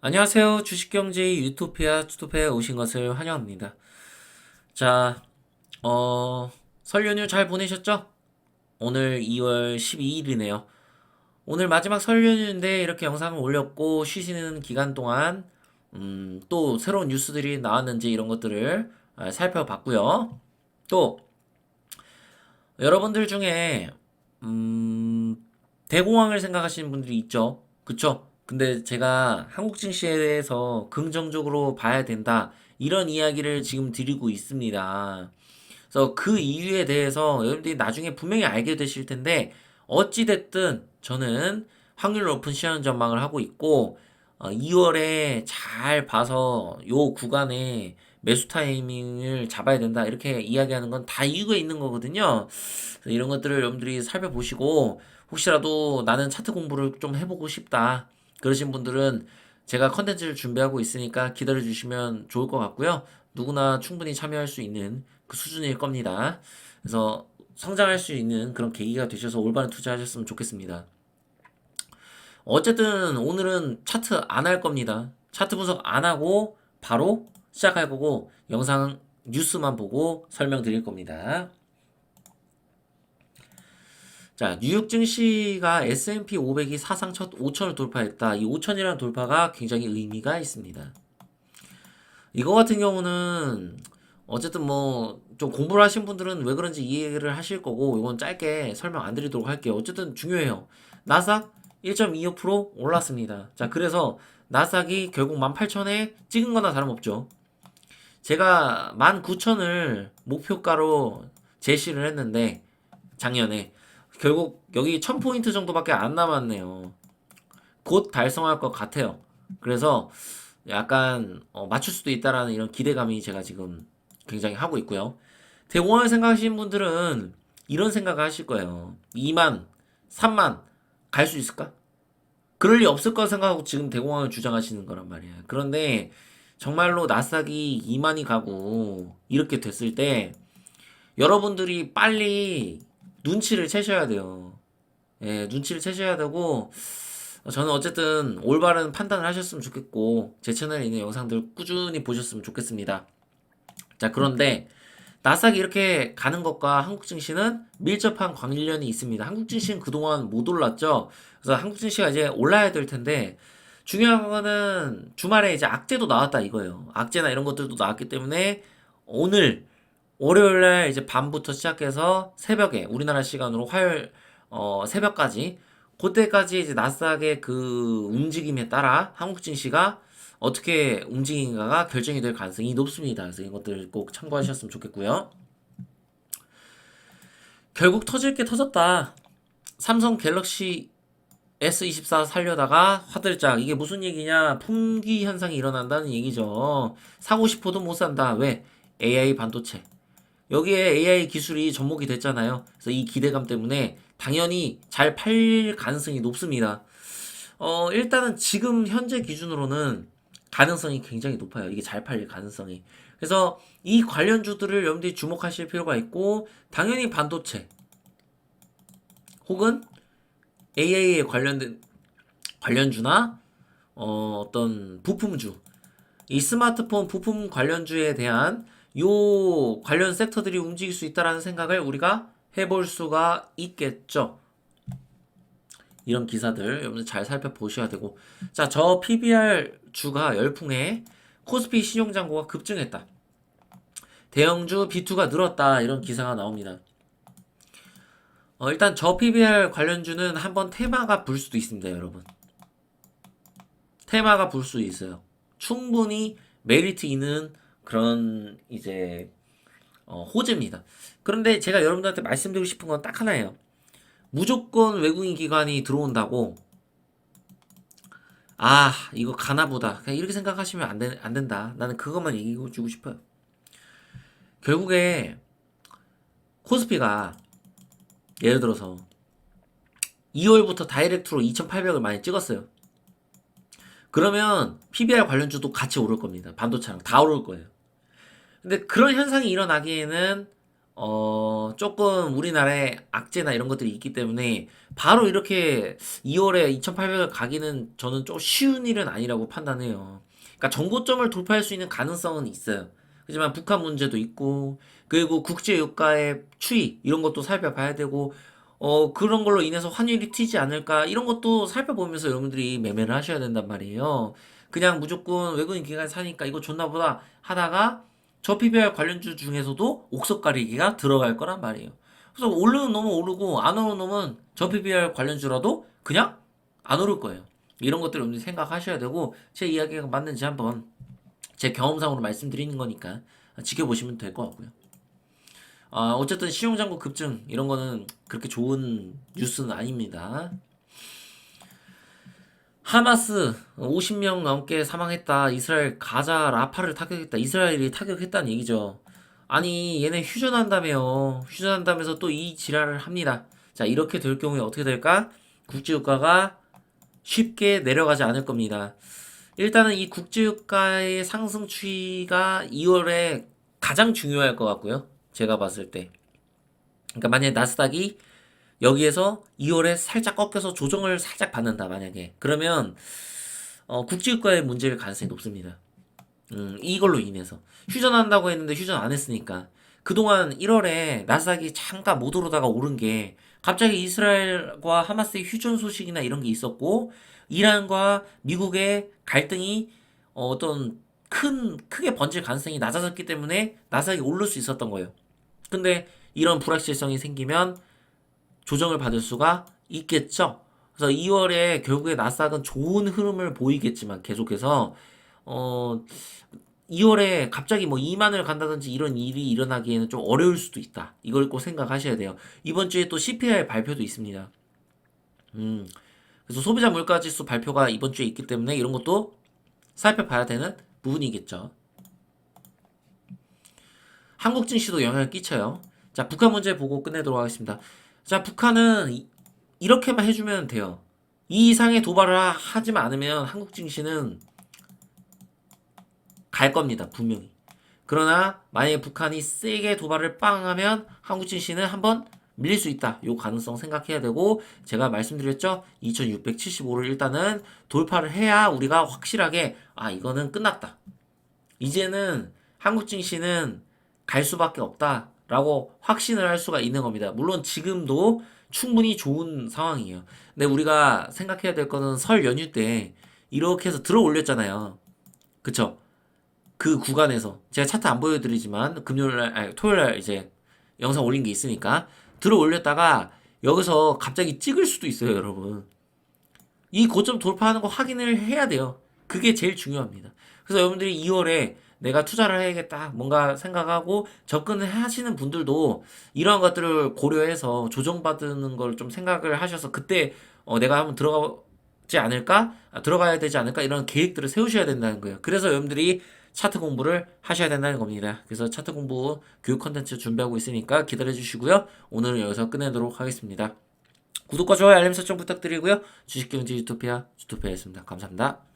안녕하세요. 주식경제의 유토피아 투토피아에 오신 것을 환영합니다. 자, 어, 설 연휴 잘 보내셨죠? 오늘 2월 12일이네요. 오늘 마지막 설 연휴인데 이렇게 영상을 올렸고 쉬시는 기간 동안 음, 또 새로운 뉴스들이 나왔는지 이런 것들을 아, 살펴봤고요. 또 여러분들 중에 음, 대공황을 생각하시는 분들이 있죠. 그쵸? 근데 제가 한국 증시에 대해서 긍정적으로 봐야 된다. 이런 이야기를 지금 드리고 있습니다. 그래서 그 이유에 대해서 여러분들이 나중에 분명히 알게 되실 텐데, 어찌됐든 저는 확률 높은 시장 전망을 하고 있고, 2월에 잘 봐서 요 구간에 매수 타이밍을 잡아야 된다. 이렇게 이야기하는 건 다 이유가 있는 거거든요. 이런 것들을 여러분들이 살펴보시고, 혹시라도 나는 차트 공부를 좀 해보고 싶다. 그러신 분들은 제가 컨텐츠를 준비하고 있으니까 기다려 주시면 좋을 것 같고요. 누구나 충분히 참여할 수 있는 그 수준일 겁니다. 그래서 성장할 수 있는 그런 계기가 되셔서 올바른 투자하셨으면 좋겠습니다. 어쨌든 오늘은 차트 안 할 겁니다. 차트 분석 안 하고 바로 시작할 거고 영상 뉴스만 보고 설명드릴 겁니다. 자, 뉴욕 증시가 S&P 500이 사상 첫 5천을 돌파했다. 이 5천이라는 돌파가 굉장히 의미가 있습니다. 이거 같은 경우는 어쨌든 뭐 좀 공부를 하신 분들은 왜 그런지 이해를 하실 거고 이건 짧게 설명 안 드리도록 할게요. 어쨌든 중요해요. 나스닥 1.25% 올랐습니다. 자, 그래서 나스닥이 결국 18,000에 찍은 거나 다름없죠. 제가 19,000을 목표가로 제시를 했는데 작년에 결국 여기 1000포인트 정도밖에 안 남았네요. 곧 달성할 것 같아요. 그래서 약간 어, 맞출 수도 있다라는 이런 기대감이 제가 지금 굉장히 하고 있고요. 대공황을 생각하시는 분들은 이런 생각을 하실 거예요. 2만, 3만 갈 수 있을까? 그럴 리 없을 거 생각하고 지금 대공황을 주장하시는 거란 말이야. 그런데 정말로 나스닥이 2만이 가고 이렇게 됐을 때 여러분들이 빨리 눈치를 채셔야 돼요. 예, 눈치를 채셔야 되고 저는 어쨌든 올바른 판단을 하셨으면 좋겠고 제 채널에 있는 영상들 꾸준히 보셨으면 좋겠습니다. 자, 그런데 나스닥이 이렇게 가는 것과 한국 증시는 밀접한 관련이 있습니다. 한국 증시는 그동안 못 올랐죠. 그래서 한국 증시가 이제 올라야 될 텐데 중요한 거는 주말에 이제 악재도 나왔다 이거예요. 악재나 이런 것들도 나왔기 때문에 오늘 월요일 날 이제 밤부터 시작해서 새벽에 우리나라 시간으로 화요일 어, 새벽까지 그때까지 이제 나스닥의 그 움직임에 따라 한국 증시가 어떻게 움직인가가 결정이 될 가능성이 높습니다. 그래서 이것들 꼭 참고하셨으면 좋겠고요. 결국 터질 게 터졌다. 삼성 갤럭시 S24 살려다가 화들짝 이게 무슨 얘기냐? 품귀 현상이 일어난다는 얘기죠. 사고 싶어도 못 산다. 왜? AI 반도체. 여기에 AI 기술이 접목이 됐잖아요. 그래서 이 기대감 때문에 당연히 잘 팔릴 가능성이 높습니다. 어, 일단은 지금 현재 기준으로는 가능성이 굉장히 높아요. 이게 잘 팔릴 가능성이. 그래서 이 관련주들을 여러분들이 주목하실 필요가 있고, 당연히 반도체, 혹은 AI에 관련된, 관련주나, 어, 어떤 부품주, 이 스마트폰 부품 관련주에 대한 요 관련 섹터들이 움직일 수 있다라는 생각을 우리가 해볼 수가 있겠죠. 이런 기사들 여러분들 잘 살펴보셔야 되고 자 저 PBR 주가 열풍에 코스피 신용장고가 급증했다. 대형주 B2가 늘었다 이런 기사가 나옵니다. 어, 일단 저 PBR 관련주는 한번 테마가 불 수도 있습니다, 여러분. 테마가 불 수 있어요. 충분히 메리트 있는 그런 이제 어, 호재입니다. 그런데 제가 여러분들한테 말씀드리고 싶은 건 딱 하나예요. 무조건 외국인 기관이 들어온다고 아 이거 가나보다 그냥 이렇게 생각하시면 안, 되, 안 된다. 나는 그것만 얘기해 주고 싶어요. 결국에 코스피가 예를 들어서 2월부터 다이렉트로 2,800을 많이 찍었어요. 그러면 PBR 관련주도 같이 오를 겁니다. 반도체랑 다 오를 거예요. 근데 그런 현상이 일어나기에는 어, 조금 우리나라에 악재나 이런 것들이 있기 때문에 바로 이렇게 2월에 2800을 가기는 저는 좀 쉬운 일은 아니라고 판단해요. 그러니까 정고점을 돌파할 수 있는 가능성은 있어요. 하지만 북한 문제도 있고 그리고 국제 유가의 추이 이런 것도 살펴봐야 되고 어 그런 걸로 인해서 환율이 튀지 않을까 이런 것도 살펴보면서 여러분들이 매매를 하셔야 된단 말이에요. 그냥 무조건 외국인 기관 사니까 이거 좋나 보다 하다가 저 PBR 관련주 중에서도 옥석 가리기가 들어갈 거란 말이에요. 그래서 오르는 놈은 오르고 안 오르는 놈은 저 PBR 관련주라도 그냥 안 오를 거예요. 이런 것들 여러분들이 생각하셔야 되고 제 이야기가 맞는지 한번 제 경험상으로 말씀드리는 거니까 지켜보시면 될 것 같고요. 아, 어쨌든 신용장구 급증 이런 거는 그렇게 좋은 뉴스는 아닙니다. 하마스 50명 넘게 사망했다. 이스라엘 가자 라파를 타격했다. 이스라엘이 타격했다는 얘기죠. 아니 얘네 휴전한다며요. 휴전한다면서 또 이 지랄을 합니다. 자 이렇게 될 경우에 어떻게 될까? 국제유가가 쉽게 내려가지 않을 겁니다. 일단은 이 국제유가의 상승 추이가 2월에 가장 중요할 것 같고요. 제가 봤을 때. 그러니까 만약에 나스닥이 여기에서 2월에 살짝 꺾여서 조정을 살짝 받는다 만약에 그러면 어, 국제유가의 문제일 가능성이 높습니다. 음, 이걸로 인해서 휴전한다고 했는데 휴전 안 했으니까 그동안 1월에 나스닥이 잠깐 못 오르다가 오른 게 갑자기 이스라엘과 하마스의 휴전 소식이나 이런 게 있었고 이란과 미국의 갈등이 어, 어떤 큰 크게 번질 가능성이 낮아졌기 때문에 나스닥이 오를 수 있었던 거예요. 근데 이런 불확실성이 생기면 조정을 받을 수가 있겠죠. 그래서 2월에 결국에 나스닥은 좋은 흐름을 보이겠지만 계속해서 어 2월에 갑자기 뭐 2만을 간다든지 이런 일이 일어나기에는 좀 어려울 수도 있다. 이걸 꼭 생각하셔야 돼요. 이번 주에 또 CPI 발표도 있습니다. 음. 그래서 소비자 물가 지수 발표가 이번 주에 있기 때문에 이런 것도 살펴봐야 되는 부분이겠죠. 한국 증시도 영향을 끼쳐요. 자, 북한 문제 보고 끝내도록 하겠습니다. 자, 북한은 이- 이렇게만 해주면 돼요. 이 이상의 도발을 하- 하지만 않으면 한국 증시는 갈 겁니다, 분명히. 그러나 만약에 북한이 세게 도발을 빵 하면 한국 증시는 한번 밀릴 수 있다. 요 가능성 생각해야 되고 제가 말씀드렸죠. 2675를 일단은 돌파를 해야 우리가 확실하게 아 이거는 끝났다. 이제는 한국 증시는 갈 수밖에 없다 라고 확신을 할 수가 있는 겁니다. 물론 지금도 충분히 좋은 상황이에요. 근데 우리가 생각해야 될 거는 설 연휴 때 이렇게 해서 들어 올렸잖아요. 그쵸? 그 구간에서 제가 차트 안 보여드리지만 금요일 날, 아니, 토요일 날 이제 영상 올린 게 있으니까 들어 올렸다가 여기서 갑자기 찍을 수도 있어요, 여러분. 이 고점 돌파하는 거 확인을 해야 돼요. 그게 제일 중요합니다. 그래서 여러분들이 2월에 내가 투자를 해야겠다, 뭔가 생각하고 접근을 하시는 분들도 이러한 것들을 고려해서 조정받는 걸 좀 생각을 하셔서 그때 어, 내가 한번 들어가지 않을까? 아, 들어가야 되지 않을까? 이런 계획들을 세우셔야 된다는 거예요. 그래서 여러분들이 차트 공부를 하셔야 된다는 겁니다. 그래서 차트 공부 교육 컨텐츠 준비하고 있으니까 기다려 주시고요. 오늘은 여기서 끝내도록 하겠습니다. 구독과 좋아요, 알림 설정 부탁드리고요. 주식경제 유토피아 주토피아였습니다. 감사합니다.